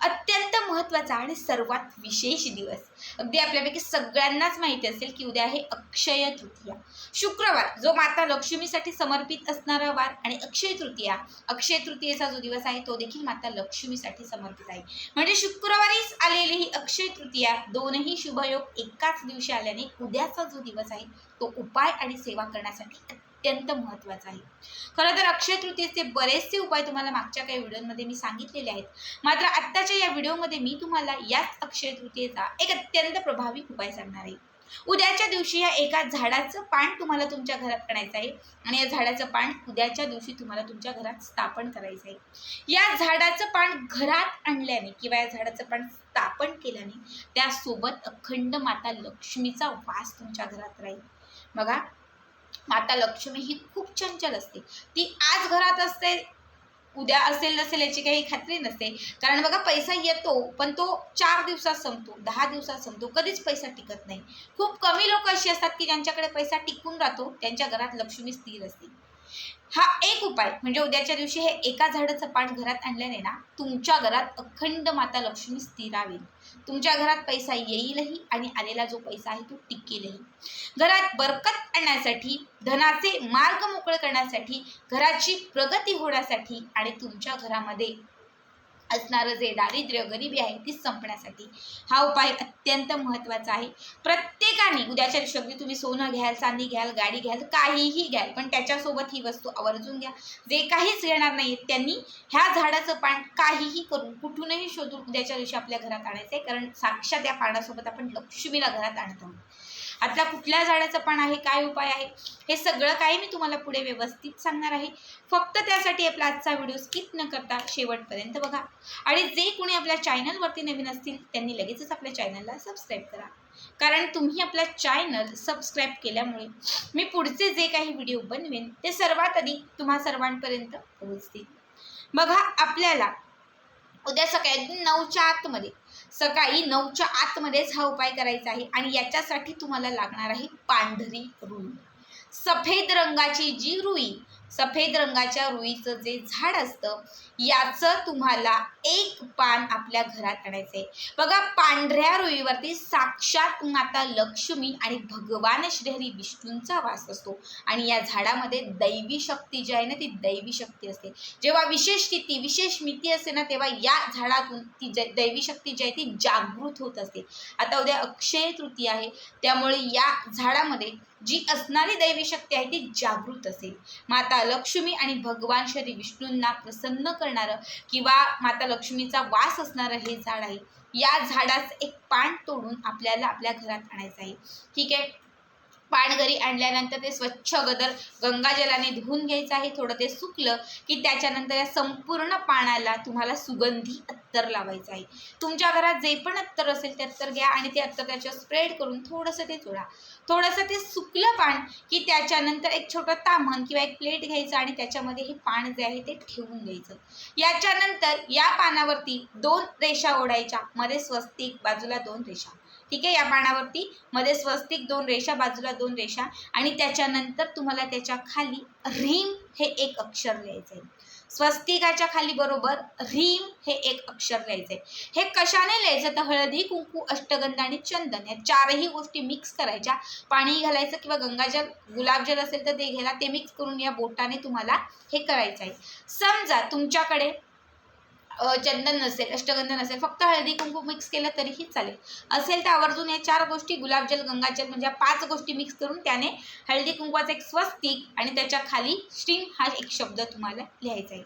अत्यंत महत्त्वाचा आणि सर्वात विशेष दिवस. अगदी आपल्यापैकी सगळ्यांनाच माहिती असेल की उद्या आहे अक्षय तृतीया. शुक्रवार जो माता लक्ष्मीसाठी समर्पित असणारा वार आणि अक्षय तृतीया. अक्षय तृतीयेचा जो दिवस आहे तो देखील माता लक्ष्मीसाठी समर्पित आहे. म्हणजे शुक्रवारीच आलेली ही अक्षय तृतीया दोनही शुभयोग एकाच दिवशी आल्याने उद्याचा जो दिवस आहे तो उपाय आणि सेवा करण्यासाठी अत्यंत महत्त्वाचं आहे. खरं तर अक्षय तृतीयेचे बरेचसे उपाय तुम्हाला मागच्या काही व्हिडिओमध्ये मी सांगितलेले आहेत. मात्र आत्ताच्या या व्हिडिओमध्ये मी तुम्हाला याच अक्षय तृतीयेचा एक अत्यंत प्रभावी उपाय सांगणार आहे. उद्याच्या दिवशी या एका झाडाचं पान तुम्हाला तुमच्या घरात आणायचं आहे आणि या झाडाचं पान उद्याच्या दिवशी तुम्हाला तुमच्या घरात स्थापन करायचं आहे. या झाडाचं पान घरात आणल्याने किंवा या झाडाचं पान स्थापन केल्याने त्यासोबत अखंड माता लक्ष्मीचा वास तुमच्या घरात राहील. बघा माता लक्ष्मी ही खूप चंचल असते. ती आज घरात असते उद्या असेल नसेल याची काही खात्री नसते. कारण बघा पैसा येतो पण तो चार दिवसात संपतो दहा दिवसात संपतो कधीच पैसा टिकत नाही. खूप कमी लोक अशी असतात की ज्यांच्याकडे पैसा टिकून राहतो त्यांच्या घरात लक्ष्मी स्थिर असते. हा एक उपाय म्हणजे उद्याच्या दिवशी हे एका झाडाचं पान घरात आणल्याने ना तुमच्या घरात अखंड माता लक्ष्मी स्थिरावेल तुमच्या घरात पैसा येईलही आणि आलेला जो पैसा आहे तो टिकेलही. घरात बरकत आणण्यासाठी धनाचे मार्ग मोकळे करण्यासाठी घराची प्रगती होण्यासाठी आणि तुमच्या घरामध्ये असणारं जे दारिद्र्य गरिबी आहे ती संपण्यासाठी. हा उपाय अत्यंत महत्त्वाचा आहे. प्रत्येकाने उद्याच्या दिवशी तुम्ही सोनं घ्याल चांदी घ्याल गाडी घ्याल काहीही घ्याल पण त्याच्यासोबत ही वस्तू आवर्जून घ्या. जे काहीच घेणार नाही त्यांनी ह्या झाडाचं पान काहीही करून कुठूनही शोधून उद्याच्या दिवशी आपल्या घरात आणायचं आहे कारण साक्षात या पानासोबत आपण लक्ष्मीला घरात आणत. आहोत आता कुठल्या झाडाचं पण आहे काय उपाय आहे हे सगळं काही मी तुम्हाला पुढे व्यवस्थित सांगणार आहे. फक्त त्यासाठी आपला आजचा व्हिडिओ स्किप न करता शेवटपर्यंत बघा. आणि जे कोणी आपल्या चॅनलवरती नवीन असतील त्यांनी लगेचच आपल्या चॅनलला सबस्क्राईब करा. कारण तुम्ही आपला चॅनल सबस्क्राईब केल्यामुळे मी पुढचे जे काही व्हिडिओ बनवेन ते सर्वात आधी तुम्हा सर्वांपर्यंत पोहोचतील. बघा आपल्याला उद्या सकाळी नऊच्या आतमध्ये सकाळी नऊच्या आतमध्येच हा उपाय करायचा आहे आणि याच्यासाठी तुम्हाला लागणार आहे पांढरी रुई. सफेद रंगाची जी रुई सफेद रंगाच्या रुईचं जे झाड असतं याचं तुम्हाला एक पान आपल्या घरात आणायचं आहे बघा पांढऱ्या रुईवरती साक्षात माता लक्ष्मी आणि भगवान श्रीहरी विष्णूंचा वास असतो. आणि या झाडामध्ये दैवी शक्ती जी आहे ना ती दैवी शक्ती असते. जेव्हा विशेष स्थिती विशेष मिती असते ना तेव्हा या झाडातून ती ज दैवी शक्ती जी आहे ती जागृत होत असते. आता उद्या अक्षय तृतीय आहे त्यामुळे या झाडामध्ये जी असणारी दैवी शक्ती आहे ती जागृत असेल. माता लक्ष्मी आणि भगवान श्री विष्णूंना प्रसन्न करणारं किंवा माता लक्ष्मीचा वास असणारं हे झाड आहे या झाडाचं एक पान तोडून आपल्याला आपल्या घरात आणायचं आहे. ठीक आहे? पान घरी आणल्यानंतर ते स्वच्छ गदर गंगाजलाने धुवून घ्यायचं आहे. थोडं ते सुकलं की त्याच्यानंतर या संपूर्ण पानाला तुम्हाला सुगंधी अत्तर लावायचं आहे. तुमच्या घरात जे पण अत्तर असेल ते अत्तर घ्या आणि ते अत्तर त्याच्यावर स्प्रेड करून थोडंसं ते चोळा थोडंसं ते सुकलं पान की त्याच्यानंतर एक छोटं तामण किंवा एक प्लेट घ्यायचं आणि त्याच्यामध्ये हे पान जे आहे ते ठेवून द्यायचं. याच्यानंतर या पानावरती दोन रेषा ओढायच्या. मध्ये स्वस्तिक बाजूला दोन रेषा. ठीक आहे? या पानावरती मध्ये स्वस्तिक दोन रेषा बाजूला दोन रेषा आणि त्याच्यानंतर तुम्हाला त्याच्याखाली रीम हे एक अक्षर लिहायचं आहे. स्वस्तिकाच्या खाली बरोबर रीम हे एक अक्षर लिहायचं आहे हे कशाने लिहायचं? तर हळदी कुंकू अष्टगंध आणि चंदन या चारही गोष्टी मिक्स करायच्या. पाणी घालायचं किंवा गंगाजल गुलाबजल असेल तर ते घ्यायला. ते मिक्स करून या बोटाने तुम्हाला हे करायचं आहे समजा तुमच्याकडे चंदन नसेल अष्टगंध नसेल फक्त हळदी कुंकू मिक्स केलं तरीही चालेल. असेल तर आवर्जून या चार गोष्टी गुलाबजल गंगाजल म्हणजे या पाच गोष्टी मिक्स करून त्याने हळदी कुंकवाचा एक स्वस्तिक आणि त्याच्याखाली स्टीम हा एक शब्द तुम्हाला लिहायचा आहे.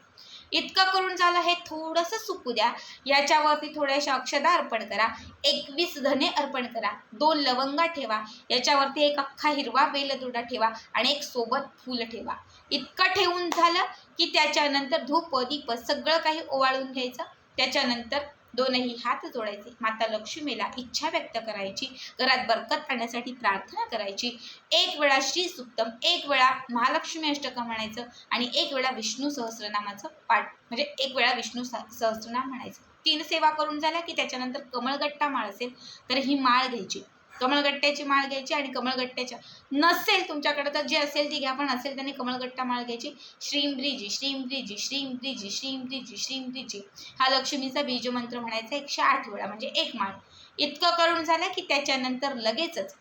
इतकं करून झालं हे थोडंसं सुकू द्या. याच्यावरती थोड्याशा अक्षदा अर्पण करा. एकवीस धने अर्पण करा. दोन लवंगा ठेवा. याच्यावरती एक अख्खा हिरवा बेलदुडा ठेवा आणि एक सोबत फूल ठेवा. इतकं ठेवून झालं की त्याच्यानंतर धूप दीप सगळं काही ओवाळून घ्यायचं. त्याच्यानंतर दोनही हात जोडायचे. माता लक्ष्मीला इच्छा व्यक्त करायची. घरात बरकत आणण्यासाठी प्रार्थना करायची. एक वेळा श्री सुप्तम एक वेळा महालक्ष्मी अष्टकं म्हणायचं आणि एक वेळा विष्णू सहस्रनामाचं पाठ म्हणजे एक वेळा विष्णू सहस्रनाम म्हणायचं. तीन सेवा करून झाल्या की त्याच्यानंतर कमळगट्टा माळ असेल तर ही माळ घ्यायची. कमळगट्ट्याची माळ घ्यायची आणि कमळगट्ट्याच्या नसेल तुमच्याकडे तर जे असेल ती घ्या पण असेल त्याने कमळगट्टा माळ घ्यायची. श्रीम ब्रिजी श्रीम ब्रिजी श्रीम ब्रिजी श्रीम ब्रिजी श्रीम ब्रिजी. हा लक्ष्मीचा बीजमंत्र म्हणायचा एकशे आठ वेळा म्हणजे एक माळ. इतकं करून झालं की त्याच्यानंतर लगेचच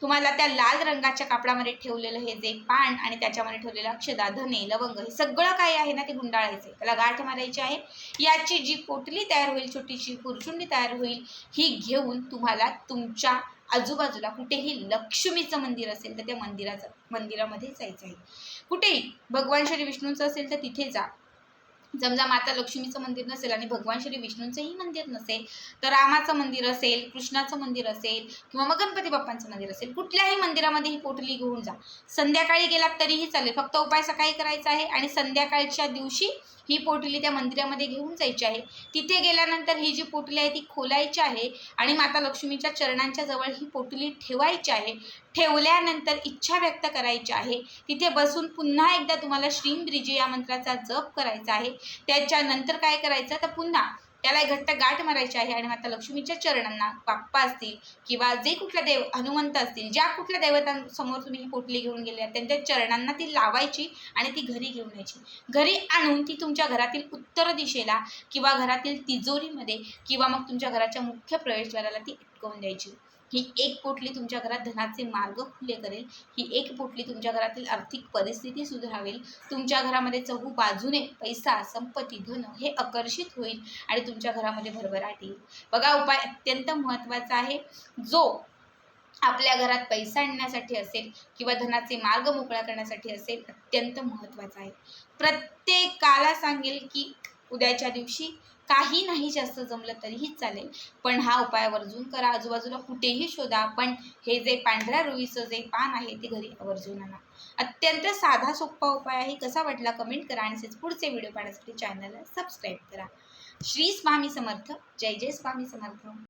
तुम्हाला त्या लाल रंगाच्या कापडामध्ये ठेवलेलं हे जे पान आणि त्याच्यामध्ये ठेवलेलं अक्षदा धने लवंग हे सगळं काय आहे ना ते गुंडाळायचं त्याला गाठ मारायची आहे. याची जी पोटली तयार होईल छोटीशी पुरचुंडी तयार होईल ही घेऊन तुम्हाला तुमच्या आजूबाजूला कुठेही लक्ष्मीचं मंदिर असेल तर त्या मंदिराचं मंदिरामध्ये जायचं आहे. कुठेही भगवान श्री विष्णूंचं असेल तर तिथे जा. समजा माता लक्ष्मीचं मंदिर नसेल आणि भगवान श्री विष्णूंचंही मंदिर नसेल तर रामाचं मंदिर असेल कृष्णाचं मंदिर असेल किंवा मग गणपती बाप्पांचं मंदिर असेल कुठल्याही मंदिरामध्ये ही पोटली घेऊन जा. संध्याकाळी गेलात तरीही चालेल. फक्त उपाय सकाळी करायचा आहे आणि संध्याकाळच्या दिवशी ही पोटली त्या मंदिरामध्ये घेऊन जायची आहे. तिथे गेल्यानंतर ही जी पोटली आहे ती खोलायची आहे आणि माता लक्ष्मीच्या चरणांच्या जवळ ही पोटली ठेवायची आहे. ठेवल्यानंतर इच्छा व्यक्त करायची आहे. तिथे बसून पुन्हा एकदा तुम्हाला श्रीम ब्रिजी या मंत्राचा जप करायचा आहे. त्याच्यानंतर काय करायचं? तर पुन्हा त्याला एक घट्ट गाठ मारायची आहे आणि माता लक्ष्मीच्या चरणांना बाप्पा असतील किंवा जे कुठल्या देव हनुमंत असतील ज्या कुठल्या देवतांसमोर तुम्ही ही पोटली घेऊन गेले त्यांच्या चरणांना ती लावायची आणि ती घरी घेऊन यायची. घरी आणून ती तुमच्या घरातील उत्तर दिशेला किंवा घरातील तिजोरीमध्ये किंवा मग तुमच्या घराच्या मुख्य प्रवेशद्वाराला ती अटकवून द्यायची. ही एक पोटली तुमच्या घरात धनाचे मार्ग खुले करेल. ही एक पोटली तुमच्या घरातील आर्थिक परिस्थिती सुधारेल. तुमच्या घरामध्ये चहू बाजूने पैसा संपत्ती धन हे आकर्षित होईल आणि तुमच्या घरामध्ये भरभराट येईल बघा उपाय अत्यंत महत्त्वाचा आहे. जो आपल्या घरात पैसा आणण्यासाठी असेल किंवा धनाचे मार्ग मोकळा करण्यासाठी असेल अत्यंत महत्त्वाचा आहे. प्रत्येकाला सांगेल की उद्याच्या दिवशी काही नाही जास्त जमलं तरीही चालेल. पण हा उपाय आवर्जून करा. आजूबाजूला कुठेही शोधा. पण हे जे पांढऱ्या रुईचं जे पान आहे ते घरी आवर्जून आणा. अत्यंत साधा सोपा उपाय आहे. कसा वाटला कमेंट करा आणि तसेच पुढचे व्हिडिओ पाहण्यासाठी चॅनलला सबस्क्राईब करा. श्री स्वामी समर्थ. जय जय स्वामी समर्थ.